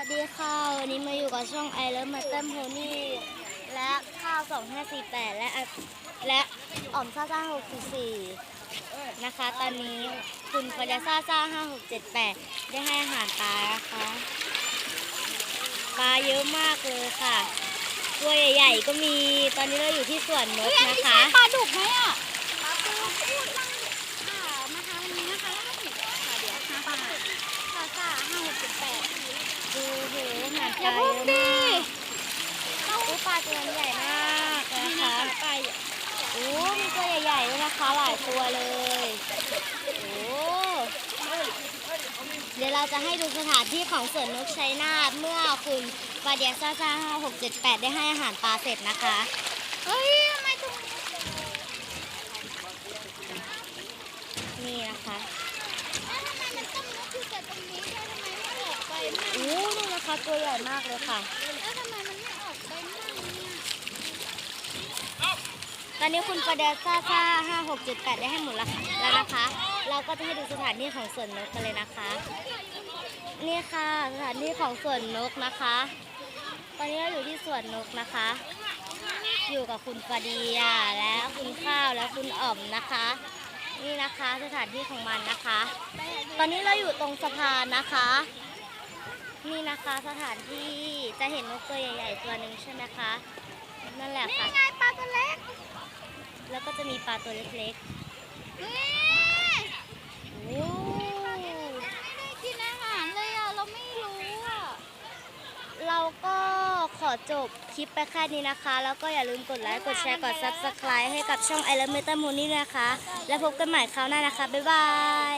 วัสดีค่ะ วันนี้มาอยู่กับช่องไอเลิฟมาเต้นโพนี่และข้าว2548 และและอ่อมซ่าซ่า644 นะคะ ตอนนี้คุณฟยาซ่าซ่า5678 ได้ให้อาหารปลานะคะปลาเยอะมากเลยค่ะ ตัวใหญ่ๆก็มีตอนนี้เราอยู่ที่สวนนกนะคะปลาดุกไหมอะปลาดุกพูดบ้างค่ะนะคะวันนี้นะคะค่ะเดี๋ยวห้าบาทซาซาห้าหกสิบแปด ดูโห อาหารปอย่าพุ่งดิอู้ปลาตัวใหญ่มากนะนี่คะนะคะปลาโอ้มีตัวใหญ่ๆด้วยนะคะ หลายตัวเลยโอ้เดี๋ยวเราจะให้ดูสถานที่ของสวนนกชัยนาทเมื่อคุณฟาเดียซ่าซ่าหกเจ็ดแปดได้ให้อาหารปลาเสร็จนะคะ เฮ้ยทำไมตรงนี้นี่นะคะแล้วทำไมมันต้องนกอยู่แต่ตรงนี้ด้วยทำไมไม่ออกไปมั่ง โอ้ดูนะ คะตัวใหญ่มากเลยค่ะแล้วทำไมมันไม่ออกไปมั่งเนี่ยตอนนี้คุณฟาเดียซ่าซ่าห้าหกเจ็ดแปดได้ให้หมดแล้วค่ะแล้วนะคะ เราก็จะให้ดูสถานที่ของสวนนกกันเลยนะคะ นี่ค่ะสถานที่ของสวนนกนะคะ ตอนนี้เราอยู่ที่สวนนกนะคะ อยู่กับคุณฟาเดียและคุณข้าวและคุณอ่อมนะคะ นี่นะคะสถานที่ของมันนะคะ ตอนนี้เราอยู่ตรงสะพานนะคะ นี่นะคะสถานที่จะเห็นนกตัวใหญ่ๆตัวหนึ่งใช่ไหมคะ นั่นแหละนี่ค่ะไงปลาตัวเล็ก แล้วก็จะมีปลาตัวเล็กเฮ้ยๆโอ้ไม่ได้กินอาหารเลยอะ เราไม่รู้อะ เราก็ขอจบคลิปไปแค่นี้นะคะ แล้วก็อย่าลืมกดไลค์ กดแชร์ กด subscribe ให้กับช่อง i l o v e m e t a m o n y ด้วยนะคะ แล้วพบกันใหม่คราวหน้านะคะ บ๊ายบาย